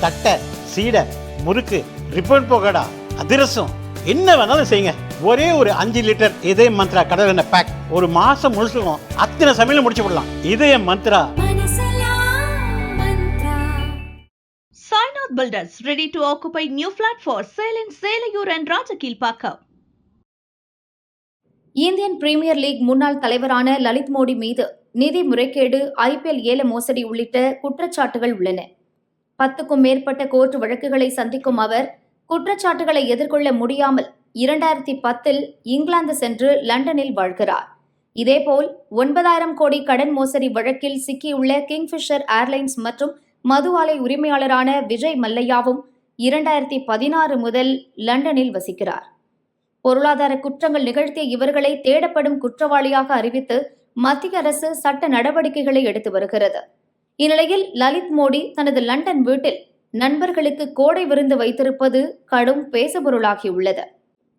தட்டை சீடை முறுக்கு ரிப்பன் போகடா அதிரசம் என்ன வேணாலும் செய்யுங்க. ஒரே ஒரு அஞ்சு லிட்டர் இதய மந்த்ரா கடல் எண்ணெய் பேக் ஒரு மாசம் முழுசுக்கும் அத்தனை சமையலும் முடிச்சு விடலாம். Idhaya Mantra. Sainath Builders ready to occupy new flat for sale in Selayur and Rajakilpakka. Indian Premier League முன்னாள் தலைவரான லலித் மோடி மீது நிதி முறைகேடு ஐபிஎல் ஏல மோசடி உள்ளிட்ட குற்றச்சாட்டுகள் உள்ளன. பத்துக்கும் மேற்பட்ட கோர்ட் வழக்குகளை சந்திக்கும் அவர் குற்றச்சாட்டுகளை எதிர்கொள்ள முடியாமல் இரண்டாயிரத்தி பத்தில் இங்கிலாந்து சென்று லண்டனில் வாழ்கிறார். இதேபோல் ஒன்பதாயிரம் கோடி கடன் மோசடி வழக்கில் சிக்கியுள்ள கிங்ஃபிஷர் ஏர்லைன்ஸ் மற்றும் மது ஆலை உரிமையாளரான விஜய் மல்லையாவும் இரண்டாயிரத்தி பதினாறு முதல் லண்டனில் வசிக்கிறார். பொருளாதார குற்றங்கள் நிகழ்த்திய இவர்களை தேடப்படும் குற்றவாளியாக அறிவித்து மத்திய அரசு சட்ட நடவடிக்கைகளை எடுத்து வருகிறது. இந்நிலையில் லலித் மோடி தனது லண்டன் வீட்டில் நண்பர்களுக்கு கோடை விருந்து வைத்திருப்பது கடும் பேசுபொருளாகியுள்ளது.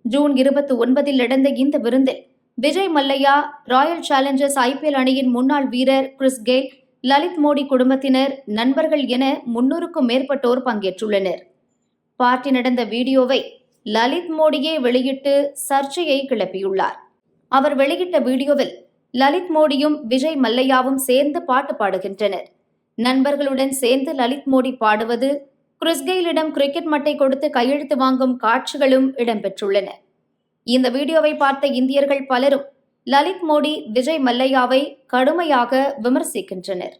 ஜூன் இருபத்தி ஒன்பதில் நடந்த இந்த விருந்தில் Vijay Mallya Royal Challengers IPL அணியின் முன்னாள் வீரர் கிறிஸ் கெயில் லலித் மோடி குடும்பத்தினர் நண்பர்கள் என முன்னூறுக்கும் மேற்பட்டோர் பங்கேற்றுள்ளனர். பார்ட்டி நடந்த வீடியோவை லலித் மோடியே வெளியிட்டு சர்ச்சையை கிளப்பியுள்ளார். அவர் வெளியிட்ட வீடியோவில் லலித் மோடியும் விஜய் மல்லையாவும் சேர்ந்து பாட்டு பாடுகின்றனர். நண்பர்களுடன் சேர்ந்து லலித் மோடி பாடுவது கிறிஸ்கெயிலிடம் கிரிக்கெட் மட்டை கொடுத்து கையெழுத்து வாங்கும் காட்சிகளும் இடம்பெற்றுள்ளன. இந்த வீடியோவை பார்த்த இந்தியர்கள் பலரும் லலித் மோடி விஜய் மல்லையாவை கடுமையாக விமர்சிக்கின்றனர்.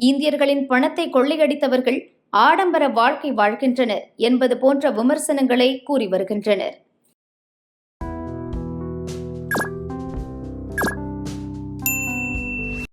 இந்தியர்களின் பணத்தை கொள்ளையடித்தவர்கள் ஆடம்பர வாழ்க்கை வாழ்கின்றனர் என்பது போன்ற விமர்சனங்களை கூறி வருகின்றனர்.